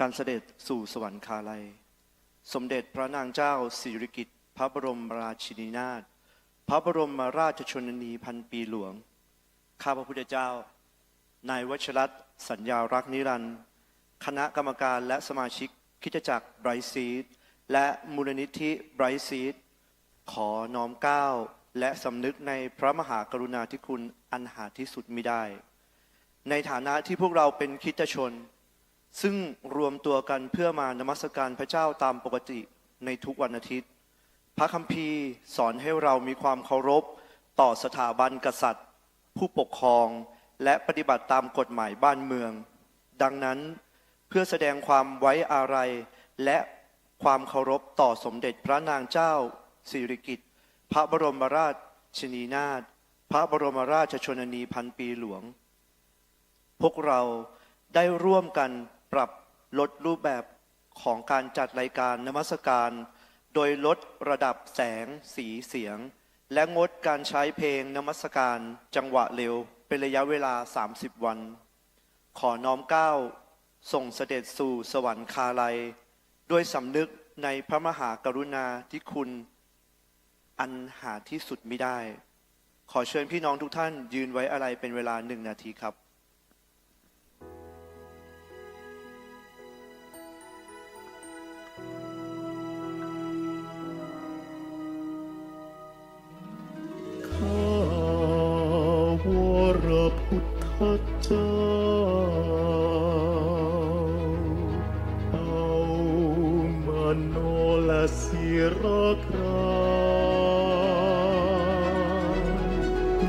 การเสด็จสู่สวรรคาลัย สมเด็จพระนางเจ้าสิริกิติ์พระบรมราชินีนาถพระบรมราชชนนีพันปีหลวง ข้าพระพุทธเจ้า นายวัชรัตน์สัญญารักนิรันดร์คณะกรรมการและสมาชิกคิดจักรไบรซีดและมูลนิธิไบรซีดขอน้อมก้าวและสำนึกในพระมหากรุณาธิคุณอันหาที่สุดมิได้ ในฐานะที่พวกเราเป็นคริสตชน ซึ่งรวมตัวกันเพื่อมานมัสการพระเจ้าตามปกติในทุกวันอาทิตย์ พระคัมภีร์สอนให้เรามีความเคารพต่อสถาบันกษัตริย์ ผู้ปกครองและปฏิบัติตามกฎหมายบ้านเมือง ดังนั้นเพื่อแสดงความไว้อาลัยและความเคารพต่อสมเด็จพระนางเจ้าสิริกิติ์พระบรมราชนีนาถพระบรมราชชนนีพันปีหลวง พวกเราได้ร่วมกัน ปรับลดรูปแบบของการจัดรายการนมัสการ โดยลดระดับแสง สีเสียง และงดการใช้เพลงนมัสการจังหวะเร็ว เป็นระยะเวลา 30 วัน ขอน้อมเก้าส่งเสด็จสู่สวรรคาลัย ด้วยสำนึกในพระมหากรุณาธิคุณ อันหาที่สุดไม่ได้ ขอเชิญพี่น้องทุกท่านยืนไว้อะไรเป็นเวลาหนึ่งนาทีครับ จ้าเอามาโนละศิรกรา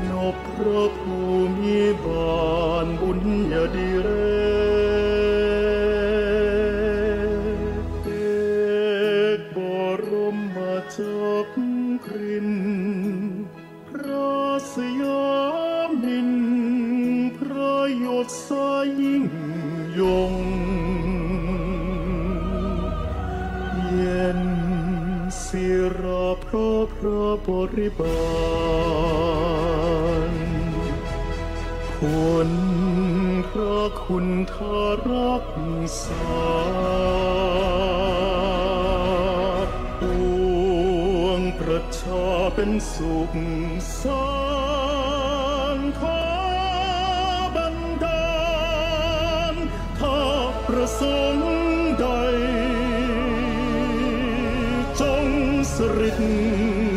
นบพระภูมิบาลบุญญาดิเรกเอกบรมจักรินพระสยาม ยศสยิ่งยงเย็นศิราพระพระบริบาลผลพระคุณทารักษาปวงประชาเป็นสุขสัน ព្រះសង្ឃដៃចង់ស្រិទ្ធ